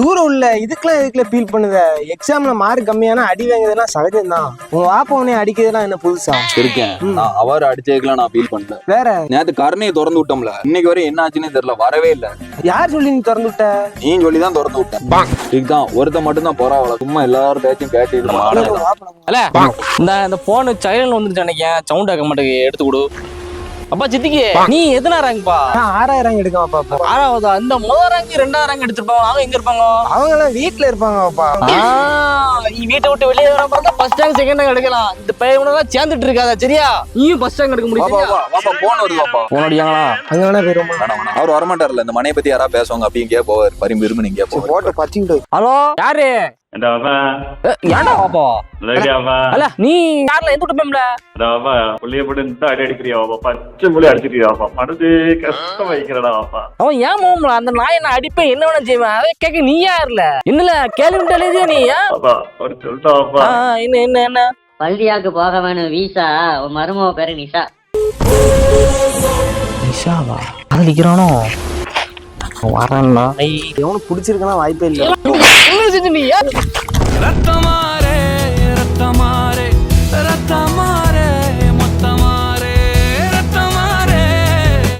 தூரம் உள்ள இதுக்கெல்லாம் இதுக்குள்ள ஃபீல் பண்ணுத? எக்ஸாம்ல மார்க் கம்மியானா அடி வாங்குறதெல்லாம் சகஜம்தான். உன் வாப்பா உன்னை அடிக்கிறதெல்லாம் என்ன புதுசா? இருக்கேன். நான் அவர் அடிச்சதுக்கெல்லாம் நான் ஃபீல் பண்ணல. வேற? நேத்து கருணையை திறந்து விட்டோம்ல. இன்னைக்கு வரை என்ன ஆச்சுன்னே தெரியல. வரவே இல்ல. யார் சொல்லி நீ திறந்து விட்ட? நீ சொல்லி தான் திறந்து விட்டேன். இதுதான். ஒருத்த மட்டும் தான் பரவாயில்ல சும்மா எல்லாரும் பேச்சும் கேட்டு இந்த இந்த போன் சைலண்ட் வந்துருச்சு நினைக்கேன் சவுண்ட் ஆக்க மாட்டேங்குது. எடுத்து கொடு. அப்பா சித்திக்கு நீ எத்தனை ரேங்க்பா நான் ஆறாயிரம் எடுக்கான் பாப்பா. ஆறாவதா இந்த முதல் ரேங்க் ரெண்டாவது ரேங்க் எடுத்திருப்பாங்க. அவங்க எங்க இருப்பாங்க? அவங்க எல்லாம் வீட்டுல இருப்பாங்க பாப்பா. ஆ, நீ வீட்டை விட்டு வெளியே வர பார்த்தா ஃபர்ஸ்ட் ரேங்க் செகண்ட் ரேங்க் எடுக்கலாம். இந்த பையன் சேர்ந்துட்டு இருக்காதா சரியா? நீயும் ஃபர்ஸ்ட் ரேங்க் எடுக்க முடியும் வாப்பா, போன் வருது வாப்பா. போன் அடியாங்களா அங்க வேணா வேணாம். அவர் வரமாட்டார்ல இந்த மனையை பத்தி யாராவது பேசுவாங்க அப்படி இங்கேயே போவார் பரிம்பு இரும்பு போவார் போட்டு பச்சிக்கிட்டு ஹலோ யாரு? நீ எந்த விட்டுப்பம்ல புள்ளிய போட்டு இருந்தா அடி அடிக்கிறியாவா பச்சை மொழி ஏன் மோம்ல அந்த நாய் என்ன அடிப்பேன் என்ன வேணும் செய்வேன் அதை கேட்க நீ யாருல என்னல கேள்வி எழுதியா நீ ஒரு சொல்லிட்டாவா என்ன பள்ளியாக்கு போக வேணும் வீசா மருமக பேரு நிஷா நிஷாவா அதுல வரேன்னா எவனுக்கு பிடிச்சிருக்கனா வாய்ப்பே இல்ல. என்ன செஞ்சு நீ ரத்தமாய்